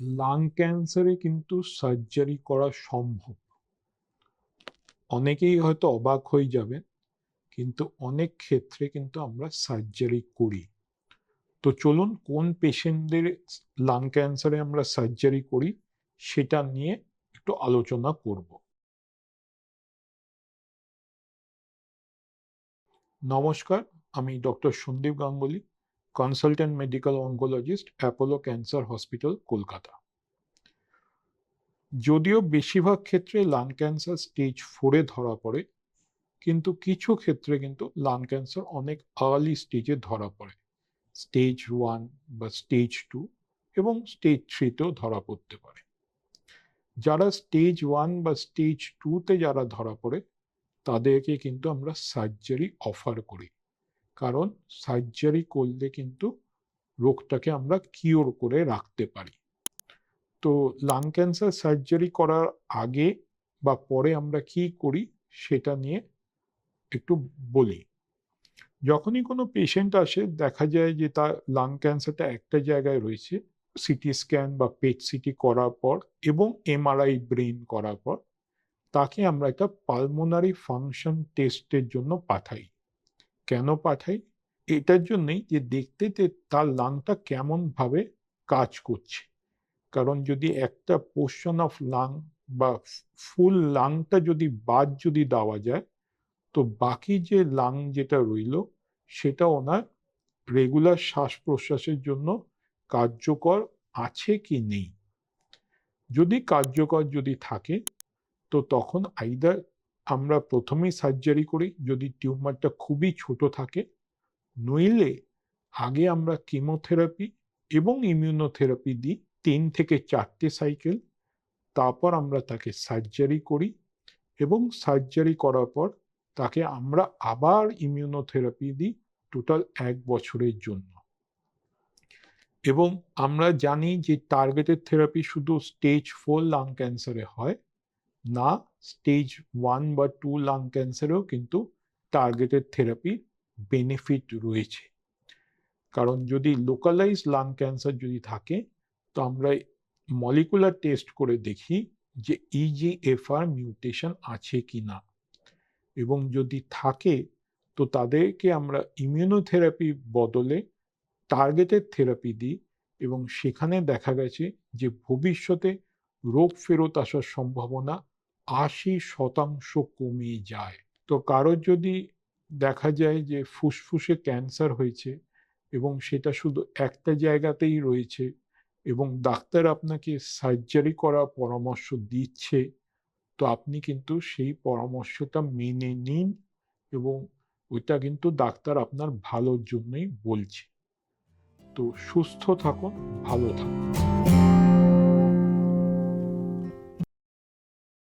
Lung ক্যান্সারে কিন্তু surgery করা সম্ভব। অনেকেই হয়তো অবাক হয়ে যাবেন, কিন্তু অনেক ক্ষেত্রে কিন্তু আমরা সার্জারি করি। তো চলুন কোন পেশেন্টদের লাং ক্যান্সারে আমরা সার্জারি করি, সেটা নিয়ে একটু আলোচনা করব। নমস্কার, আমি doctor Sandip Ganguly. Consultant medical oncologist Apollo cancer hospital Kolkata যদিও বেশিরভাগ ক্ষেত্রে লাং ক্যান্সার স্টেজ ফোরে ধরা পড়ে, কিন্তু কিছু ক্ষেত্রে কিন্তু লাং ক্যান্সার অনেক আর্লি স্টেজে ধরা পড়ে। স্টেজ ওয়ান বা স্টেজ টু এবং স্টেজ থ্রিতেও ধরা পড়তে পারে। যারা স্টেজ ওয়ান বা স্টেজ টুতে যারা ধরা পড়ে, তাদেরকে কিন্তু আমরা সার্জারি অফার করি। কারণ সার্জারি করলে কিন্তু রোগটাকে আমরা কিওর করে রাখতে পারি। তো লাং ক্যান্সার সার্জারি করার আগে বা পরে আমরা কি করি সেটা নিয়ে একটু বলি। যখনই কোনো পেশেন্ট আসে, দেখা যায় যে তার লাং ক্যান্সারটা একটা জায়গায় রয়েছে সিটি স্ক্যান বা পেট সিটি করার পর এবং এমআরআই ব্রেন করার পর, তাকে আমরা একটা পালমোনারি ফাংশন টেস্টের জন্য পাঠাই। কেন পাঠাই? এটার জন্যই যে দেখতে তার লাংটা কেমনভাবে কাজ করছে। কারণ যদি একটা পোর্শন অফ লাং বা ফুল লাংটা যদি বাদ যদি দেওয়া যায়, তো বাকি যে লাং যেটা রইল, সেটা ওনার রেগুলার শ্বাস প্রশ্বাসের জন্য কার্যকর আছে কি নেই। যদি কার্যকর যদি থাকে, তো তখন আইদার আমরা প্রথমেই সার্জারি করি, যদি টিউমারটা খুবই ছোট থাকে, নইলে আগে আমরা কিমোথেরাপি এবং ইমিউনোথেরাপি দিই, তিন থেকে চারটে সাইকেল তারপর আমরা তাকে সার্জারি করি এবং সার্জারি করার পর তাকে আমরা আবার ইমিউনোথেরাপি দিই টোটাল এক বছরের জন্য। এবং আমরা জানি যে টার্গেটেড থেরাপি শুধু স্টেজ ফোর লাং ক্যান্সারে হয় না স্টেজ ওয়ান বা টু লাং ক্যান্সারেও কিন্তু টার্গেটেড থেরাপি বেনিফিট রয়েছে। কারণ যদি লোকালাইজ লাং ক্যান্সার যদি থাকে, তো আমরা মলিকুলার টেস্ট করে দেখি যে ইজিএফআর মিউটেশন আছে কি না। এবং যদি থাকে, তো তাদেরকে আমরা ইমিউনোথেরাপি বদলে টার্গেটেড থেরাপি দিই এবং সেখানে দেখা গেছে যে ভবিষ্যতে রোগ ফেরত আসার সম্ভাবনা আশি শতাংশ কমে যায়। তো কারোর যদি দেখা যায় যে ফুসফুসে ক্যান্সার হয়েছে এবং সেটা শুধু একটা জায়গাতেই রয়েছে এবং ডাক্তার আপনাকে সার্জারি করার পরামর্শ দিচ্ছে, তো আপনি কিন্তু সেই পরামর্শটা মেনে নিন এবং ওইটা কিন্তু ডাক্তার আপনার ভালোর জন্যই বলছে। তো সুস্থ থাকুন, ভালো থাকুন।